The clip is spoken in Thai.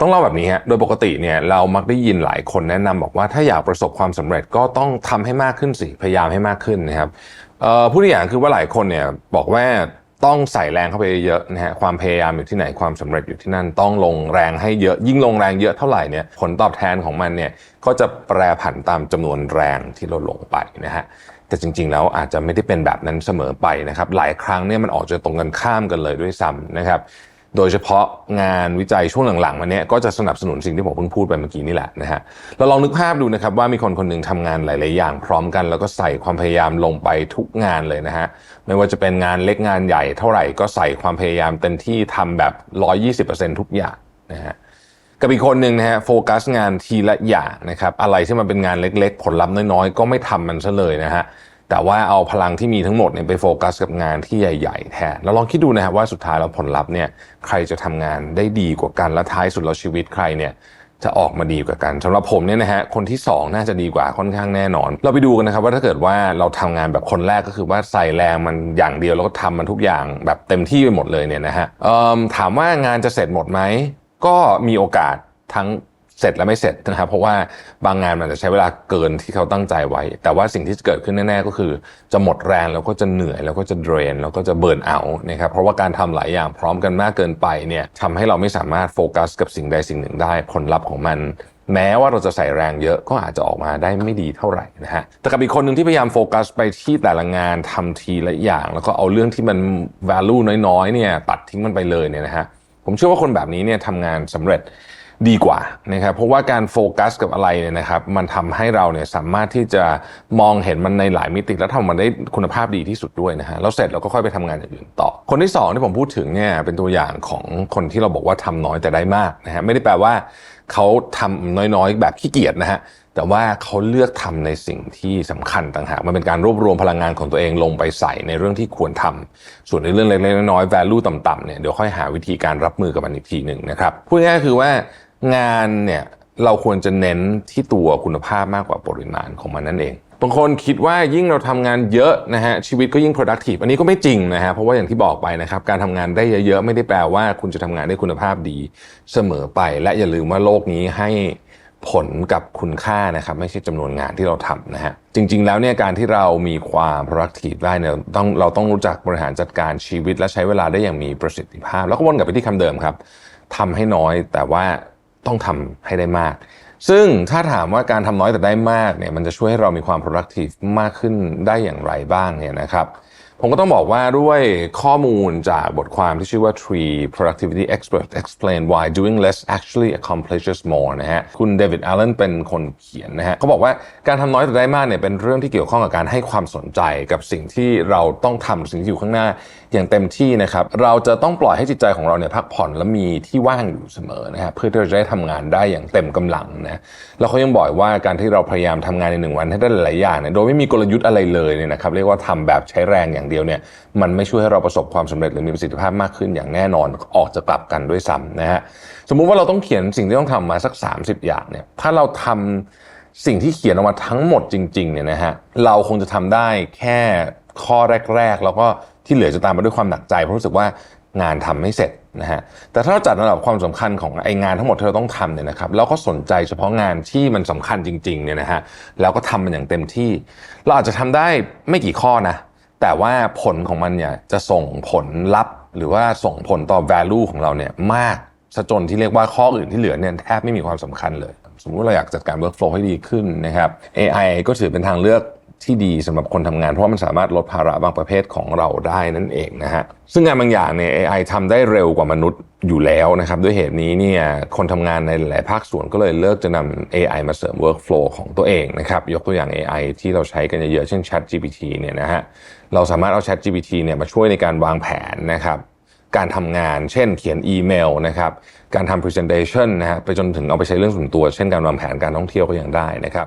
ต้องเล่าแบบนี้ฮะ โดยปกติเนี่ยเรามักได้ยินหลายคนแนะนำบอกว่าถ้าอยากประสบความสำเร็จก็ต้องทำให้มากขึ้นสิ พยายามให้มากขึ้นนะครับผู้ที่อย่างคือว่าหลายคนเนี่ยบอกว่าต้องใส่แรงเข้าไปเยอะนะฮะความพยายามอยู่ที่ไหนความสำเร็จอยู่ที่นั่นต้องลงแรงให้เยอะ ยิ่งลงแรงเยอะเท่าไหร่เนี่ยผลตอบแทนของมันเนี่ยก็จะแปรผันตามจำนวนแรงที่เราลงไปนะฮะแต่จริง ๆ แล้วอาจจะไม่ได้เป็นแบบนั้นเสมอไปนะครับหลายครั้งเนี่ยมันออกจะตรงกันข้ามกันเลยด้วยซ้ำนะครับ โดยเฉพาะงานวิจัยช่วงหลังๆมาเนี้ยก็จะสนับสนุนสิ่งที่ผมเพิ่งพูดไปเมื่อกี้นี่แหละนะฮะเราลองนึกภาพดูนะครับว่ามีคนคนหนึ่งทำงานหลาย ๆ อย่างพร้อมกัน แล้วก็ใส่ความพยายามลงไปทุกงานเลยนะฮะไม่ว่าจะเป็นงานเล็กงานใหญ่เท่าไหร่ก็ใส่ความพยายามเต็มที่ทำแบบ 120%ทุกอย่างนะฮะกับอีกคนหนึ่งนะฮะโฟกัสงานทีละอย่างนะครับอะไรที่มันเป็นงานเล็ก ๆ ผลลัพธ์น้อย ๆ ก็ไม่ทำมันซะเลยนะฮะ แต่ว่าเอาพลังที่มีทั้งหมดเนี่ยไปโฟกัสกับงานที่ใหญ่ ๆ แทนแล้วลองคิดดูนะฮะว่าสุดท้ายแล้วผลลัพธ์เนี่ยใครจะทำงานได้ดีกว่ากันและท้ายสุดแล้วชีวิตใครเนี่ยจะออกมาดีกว่ากันสำหรับผมเนี่ยนะฮะคนที่สองน่าจะดีกว่าค่อนข้างแน่นอน เราไปดูกันนะครับว่าถ้าเกิดว่าเราทำงานแบบคนแรกก็คือว่าใส่แรงมันอย่างเดียวแล้วก็ทำมันทุกอย่างแบบเต็มที่ไปหมดเลยเนี่ยนะฮะถามว่างานจะเสร็จหมดไหมก็มีโอกาสทั้ง เสร็จและไม่เสร็จนะครับ เพราะว่าบางงานมันจะใช้เวลาเกินที่เขาตั้งใจไว้ แต่ว่าสิ่งที่จะเกิดขึ้นแน่ๆก็คือ จะหมดแรงแล้วก็จะเหนื่อย แล้วก็จะเดรน แล้วก็จะเบิร์นเอานะครับเพราะว่าการทำหลายอย่างพร้อมกันมากเกินไปเนี่ยทำให้เราไม่สามารถโฟกัสกับสิ่งใดสิ่งหนึ่งได้ ผลลัพธ์ของมัน แม้ว่าเราจะใส่แรงเยอะก็อาจจะออกมาได้ไม่ดีเท่าไหร่นะฮะแต่กับอีกคนหนึ่งที่พยายามโฟกัสไปที่แต่ละงานทำทีละอย่าง แล้วก็เอาเรื่องที่มัน value น้อยๆเนี่ยตัดทิ้งมันไปเลยเนี่ยนะฮะผมเชื่อว่าคนแบบนี้เนี่ยทำงานสำเร็จ ดีกว่านะครับเพราะว่าการโฟกัสกับอะไรเนี่ยนะครับมันทำให้เราเนี่ยสามารถที่จะมองเห็นมันในหลายมิติแล้วทำมันได้คุณภาพดีที่สุดด้วยนะฮะแล้วเสร็จเราก็ค่อยไปทำงานอย่างอื่นต่อ คนที่สองที่ผมพูดถึงเนี่ยเป็นตัวอย่างของคนที่เราบอกว่าทำน้อยแต่ได้มากนะฮะไม่ได้แปลว่าเขาทำน้อยๆ แบบขี้เกียจนะฮะแต่ว่าเขาเลือกทำในสิ่งที่สำคัญต่างหากมันเป็นการรวบรวมพลังงานของตัวเองลงไปใส่ในเรื่องที่ควรทำส่วนในเรื่องเล็กๆน้อยๆ value ต่ำๆเนี่ยเดี๋ยวค่อยหาวิธีการรับมือกับมันอีกทีหนึ่งนะครับพูดง่ายๆคือว่า งานเนี่ยเราควรจะเน้นที่ตัวคุณภาพมากกว่าปริมาณของมันนั่นเองบางคนคิดว่ายิ่งเราทำงานเยอะนะฮะชีวิตก็ยิ่ง productive อันนี้ก็ไม่จริงนะฮะเพราะว่าอย่างที่บอกไปนะครับการทำงานได้เยอะๆ ไม่ได้แปลว่าคุณจะทำงานได้คุณภาพดีเสมอไป และอย่าลืมว่าโลกนี้ให้ผลกับคุณค่านะครับไม่ใช่จำนวนงานที่เราทำนะฮะจริง ๆ แล้วเนี่ยการที่เรามีความ productive ได้เนี่ยต้องเราต้องรู้จักบริหารจัดการชีวิต และใช้เวลาได้อย่างมีประสิทธิภาพ แล้วก็วนกลับไปที่คำเดิมครับทำให้น้อยแต่ว่า ต้องทำให้ได้มาก ซึ่งถ้าถามว่าการทำน้อยแต่ได้มากเนี่ยมันจะช่วยให้เรามีความ productive มากขึ้นได้อย่างไรบ้างเนี่ยนะครับ ผมก็ต้องบอกว่าด้วยข้อมูลจากบทความที่ชื่อว่า Tree Productivity Experts Explain Why Doing Less Actually Accomplishes More นะฮะ คุณเดวิด a l ลนเป็นคนเขียนนะฮะเขาบอกว่าการทำน้อยแต่ได้มากเนี่ยเป็นเรื่องที่เกี่ยวข้องกับการให้ความสนใจกับสิ่งที่เราต้องทำสิ่งที่อยู่ข้างหน้าอย่างเต็มที่นะครับ เราจะต้องปล่อยให้จิตใจของเราเนี่ยพักผ่อนและมีที่ว่างอยู่เสมอนะครับเพื่อที่เราจะได้ทำงานได้อย่างเต็มกำลังนะแล้วเขายังบอกว่าการที่เราพยายามทำงานในหนึ่งวันให้ได้หลายอย่างเนี่ยโดยไม่มีกลยุทธ์อะไรเลยเนี่ยนะครับเรียกว่าทำแบบใช้แรงอย่างเดียวเนี่ยมันไม่ช่วยให้เราประสบความสำเร็จหรือมีประสิทธิภาพมากขึ้นอย่างแน่นอนออกจะกลับกันด้วยซ้ำนะฮะสมมุติว่าเราต้องเขียนสิ่งที่ต้องทำมาสัก 30 อย่างเนี่ยถ้าเราทำสิ่งที่เขียนออกมาทั้งหมดจริงๆเนี่ยนะฮะเราคงจะทำได้แค่ข้อแรก ๆ แล้วก็ที่เหลือจะตามมาด้วยความหนักใจเพราะรู้สึกว่างานทำไม่เสร็จนะฮะแต่ถ้าเราจัดระดับความสำคัญของไองานทั้งหมดที่เราต้องทำเนี่ยนะครับแล้วก็สนใจเฉพาะงานที่มันสำคัญจริงๆเนี่ยนะฮะแล้วก็ทำมันอย่างเต็มที่ เราอาจจะทำได้ไม่กี่ข้อนะ แต่ว่าผลของมันเนี่ยจะส่งผลลัพธ์ หรือว่าส่งผลต่อ value ของเราเนี่ยมากซะจนที่เรียกว่าข้ออื่นที่เหลือเนี่ยแทบไม่มีความสำคัญเลย สมมติเราอยากจัดการ workflow ให้ดีขึ้นนะครับ AI ก็ถือเป็นทางเลือก ที่ดีสำหรับคนทำงาน เพราะมันสามารถลดภาระบางประเภทของเราได้นั่นเองนะฮะซึ่งงานบางอย่างเนี่ย AI ทำได้เร็วกว่ามนุษย์อยู่แล้วนะครับ ด้วยเหตุนี้เนี่ยคนทำงานในหลายภาคส่วนก็เลยเลิกจะนำ AI มาเสริม workflow ของตัวเองนะครับ ยกตัวอย่าง AI ที่เราใช้กันเยอะๆเช่น Chat GPT เนี่ยนะฮะเราสามารถเอา Chat GPT เนี่ยมาช่วยในการวางแผนนะครับการทำงาน เช่น เขียนอีเมลนะครับ การทำ presentation นะฮะไปจนถึงเอาไปใช้เรื่องส่วนตัว เช่นการวางแผนการท่องเที่ยวก็ยังได้นะครับ